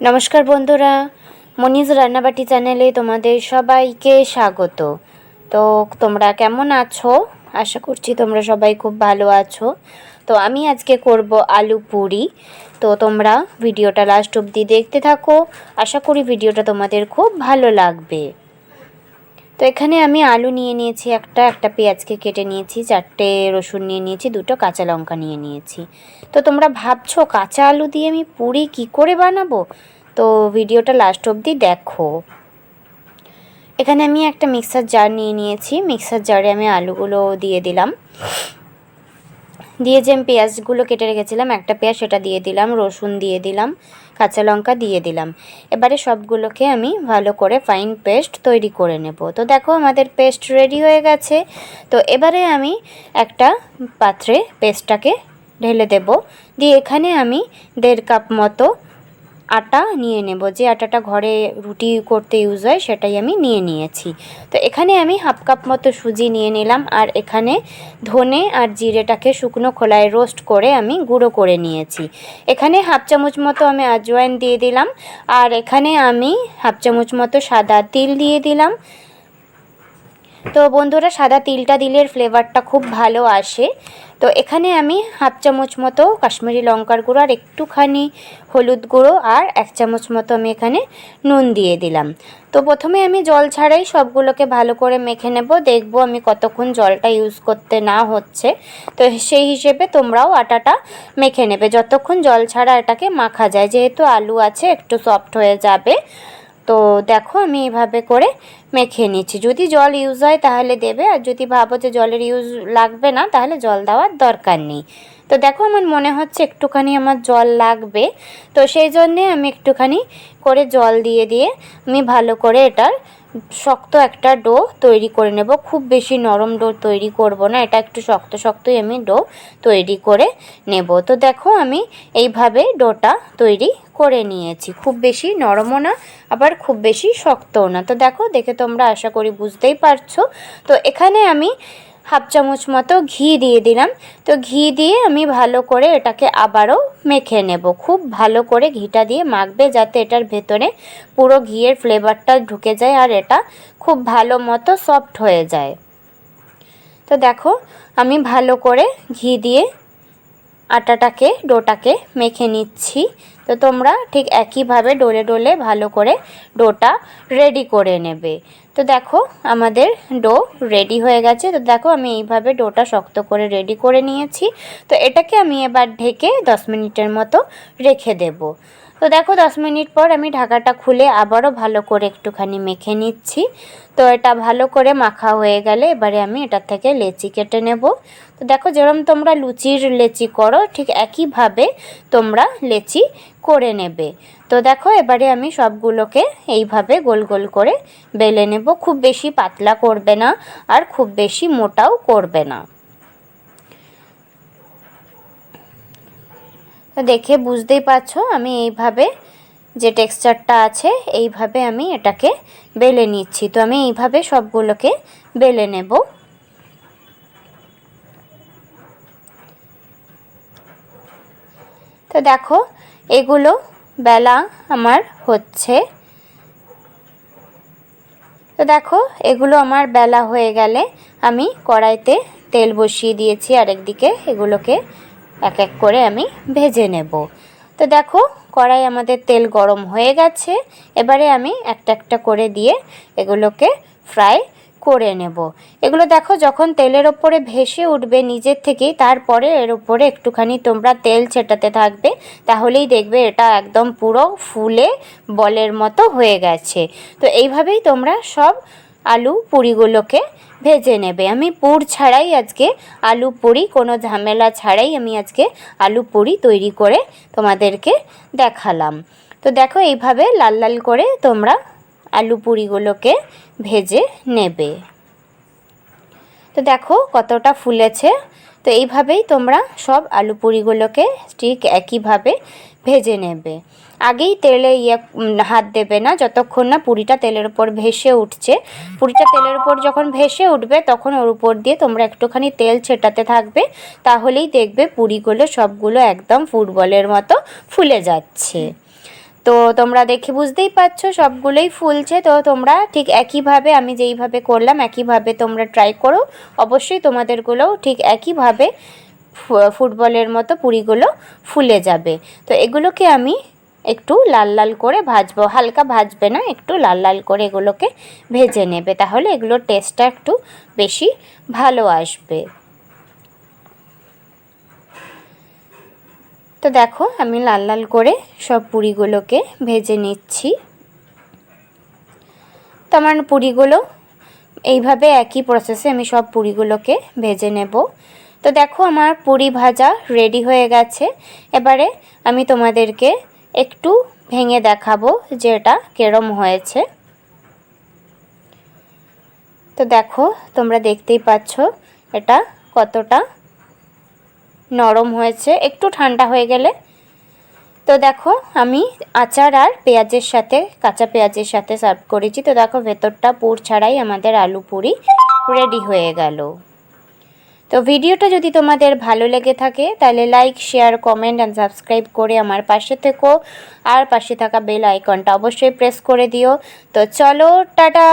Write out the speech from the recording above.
নমস্কার বন্ধুরা মনিজ রান্নাবাটি চ্যানেলে তোমাদের সবাইকে স্বাগত। তো তোমরা কেমন আছো? আশা করছি তোমরা সবাই খুব ভালো আছো। তো আমি আজকে করব আলু পুরি। তো তোমরা ভিডিওটা লাস্ট অবধি দেখতে থাকো। আশা করি ভিডিওটা তোমাদের খুব ভালো লাগবে। তো এখানে আমি আলু নিয়ে নিয়েছি একটা একটা পেঁয়াজকে কেটে নিয়েছি, চারটে রসুন নিয়ে নিয়েছি, দুটো কাঁচা লঙ্কা নিয়ে নিয়েছি। তো তোমরা ভাবছ কাঁচা আলু দিয়ে আমি পুরি কি করে বানাবো? তো ভিডিওটা লাস্ট অবধি দেখো। এখানে আমি একটা মিক্সার জার নিয়ে নিয়েছি। মিক্সার জারে আমি আলুগুলো দিয়ে দিলাম। দিয়ে যে আমি পেঁয়াজগুলো কেটে রেখেছিলাম, একটা পেঁয়াজ সেটা দিয়ে দিলাম, রসুন দিয়ে দিলাম, কাঁচা লঙ্কা দিয়ে দিলাম। এবারে সবগুলোকে আমি ভালো করে ফাইন পেস্ট তৈরি করে নেব। তো দেখো আমাদের পেস্ট রেডি হয়ে গেছে। তো এবারে আমি একটা পাত্রে পেস্টটাকে ঢেলে দেব। দিয়ে এখানে আমি দেড় কাপ মতো আটা নিয়ে নেব। যে আটাটা ঘরে রুটি করতে ইউজ হয়, সেটাই আমি নিয়ে নিয়েছি। তো এখানে আমি হাফ কাপ মতো সুজি নিয়ে নিলাম আর এখানে ধনে আর জিরেটাকে শুকনো খোলায় রোস্ট করে আমি গুঁড়ো করে নিয়েছি। এখানে হাফ চামচ মতো আমি আজওয়াইন দিয়ে দিলাম আর এখানে আমি হাফ চামচ মতো সাদা তিল দিয়ে দিলাম। তো বন্ধুরা, সাদা তিলটা দিলে ফ্লেভারটা খুব ভালো আসে। তো এখানে আমি হাফ চামচ মতো কাশ্মীরি লঙ্কার গুঁড়ো আর একটুখানি হলুদ গুঁড়ো আর এক চামচ মতো আমি এখানে নুন দিয়ে দিলাম। তো প্রথমে আমি জল ছাড়াই সবগুলোকে ভালো করে মেখে নেব। দেখব আমি কতক্ষণ জলটা ইউজ করতে না হচ্ছে। তো সেই হিসেবে তোমরাও আটাটা মেখে নেবে। যতক্ষণ জল ছাড়া এটাকে মাখা যায়, যেহেতু আলু আছে, একটু সফট হয়ে যাবে। তো দেখো আমি এভাবে করে মেখে নিচ্ছি। যদি জল ইউজ হয় তাহলে দেবে, আর যদি ভাবো যে জলের ইউজ লাগবে না তাহলে জল দেওয়ার দরকার নেই। তো দেখো আমার মনে হচ্ছে একটুখানি আমার জল লাগবে, তো সেই জন্যে আমি একটুখানি করে জল দিয়ে দিয়ে আমি ভালো করে এটার শক্ত একটা ডো তৈরি করে নেব। খুব বেশি নরম ডো তৈরি করব না, এটা একটু শক্ত শক্তই আমি ডো তৈরি করে নেব। তো দেখো আমি এইভাবে ডোটা তৈরি করে নিয়েছি। খুব বেশি নরমও না, আবার খুব বেশি শক্তও না। তো দেখো, দেখে তোমরা আশা করি বুঝতেই পারছ। তো এখানে আমি হাফ চামচ মতো ঘি দিয়ে দিলাম। তো ঘি দিয়ে আমি ভালো করে এটাকে আবারও মেখে নেব। খুব ভালো করে ঘিটা দিয়ে মাখবে যাতে এটার ভেতরে পুরো ঘিয়ের ফ্লেভারটা ঢুকে যায় আর এটা খুব ভালো মতো সফট হয়ে যায়। তো দেখো, আমি ভালো করে ঘি দিয়ে আটাটাকে, ডোটাকে মেখে নিচ্ছি। তো তোমরা ঠিক একইভাবে ডোলে ডোলে ভালো করে ডোটা রেডি করে নেবে। তো দেখো আমাদের ডো রেডি হয়ে গেছে। তো দেখো আমি এইভাবে ডোটা শক্ত করে রেডি করে নিয়েছি। তো এটাকে আমি এবার ঢেকে দশ মিনিটের মতো রেখে দেবো। তো দেখো দশ মিনিট পর আমি ঢাকাটা খুলে আবারও ভালো করে একটুখানি মেখে নিচ্ছি। তো এটা ভালো করে মাখা হয়ে গেলে এবারে আমি এটার থেকে লেচি কেটে নেব। তো দেখো যেরকম তোমরা লুচির লেচি করো ঠিক একইভাবে তোমরা লেচি করে নেবে। তো দেখো, এবারে আমি সবগুলোকে এইভাবে গোল গোল করে বেলে নেব। খুব বেশি পাতলা করবে না আর খুব বেশি মোটাও করবে না। তো দেখে বুঝতেই পারছ, আমি এইভাবে যে টেক্সচারটা আছে, এইভাবে আমি এটাকে বেলে নিচ্ছি। তো আমি এইভাবে সবগুলোকে বেলে নেব। তো দেখো এগুলো বেলা আমার হচ্ছে। তো দেখো, এগুলো আমার বেলা হয়ে গেলে আমি কড়াইতে তেল বসিয়ে দিয়েছি আরেকদিকে এগুলোকে এক এক করে আমি ভেজে নেব। তো দেখো, কড়াই আমাদের তেল গরম হয়ে গেছে। এবারে আমি একটা একটা করে দিয়ে এগুলোকে ফ্রাই করে নেব। এগুলো দেখো যখন তেলের ওপরে ভেসে উঠবে নিজের থেকেই, তারপরে এর উপরে একটুখানি তোমরা তেল ছেটাতে থাকবে, তাহলেই দেখবে এটা একদম পুরো ফুলে বলের মতো হয়ে গেছে। তো এইভাবেই তোমরা সব আলু পুরিগুলোকে ভেজে নেবে। আমি পুর ছাড়াই আজকে আলু পুরি, কোনো ঝামেলা ছাড়াই আমি আজকে আলু পুরি তৈরি করে তোমাদেরকে দেখালাম। তো দেখো এইভাবে লাল লাল করে তোমরা আলু পুরিগুলোকে ভেজে নেবে। তো দেখো কতটা ফুলেছে। তো এইভাবেই তোমরা সব আলু পুরিগুলোকে ঠিক একইভাবে ভেজে নেবে। আগেই তেলে ইয়ে হাত দেবে না, যতক্ষণ না পুরিটা তেলের উপর ভেসে উঠছে। পুরিটা তেলের উপর যখন ভেসে উঠবে, তখন ওর উপর দিয়ে তোমরা একটুখানি তেল ছেটাতে থাকবে। তাহলেই দেখবে পুরিগুলো সবগুলো একদম ফুটবলের মতো ফুলে যাচ্ছে। তো তোমরা দেখে বুঝতেই পারছ, সবগুলোই ফুলছে। তো তোমরা ঠিক একইভাবে, আমি যেইভাবে করলাম, একইভাবে তোমরা ট্রাই করো। অবশ্যই তোমাদেরগুলোও ঠিক একইভাবে ফুটবলের মতো পুরিগুলো ফুলে যাবে। তো এগুলোকে আমি একটু লাল লাল করে ভাজবো। হালকা ভাজবে না, একটু লাল লাল করে এগুলোকে ভেজে নেবে। তাহলে এগুলোর টেস্টটা একটু বেশি ভালো আসবে। তো দেখো, আমি লাল লাল করে সব পুরিগুলোকে ভেজে নিচ্ছি। তো আমার পুরিগুলো এইভাবে একই প্রসেসে আমি সব পুরিগুলোকে ভেজে নেব। তো দেখো, আমার পুরি ভাজা রেডি হয়ে গেছে। এবারে আমি তোমাদেরকে একটু ভেঙে দেখাবো যে এটা কেরম হয়েছে। তো দেখো, তোমরা দেখতেই পাচ্ছ এটা কতটা নরম হয়েছে, একটু ঠান্ডা হয়ে গেলে। তো দেখো, আমি আচার আর পেঁয়াজের সাথে, কাঁচা পেঁয়াজের সাথে সার্ভ করেছি। তো দেখো, ভেতরটা পুর ছাড়াই আমাদের আলু পুরি রেডি হয়ে গেল। তো ভিডিওটা যদি তোমাদের ভালো লেগে থাকে, তাহলে like share comment and subscribe করে আমার পাশে থেকো। আর পাশে থাকা বেল আইকনটা অবশ্যই প্রেস করে দিও। তো চলো, টাটা!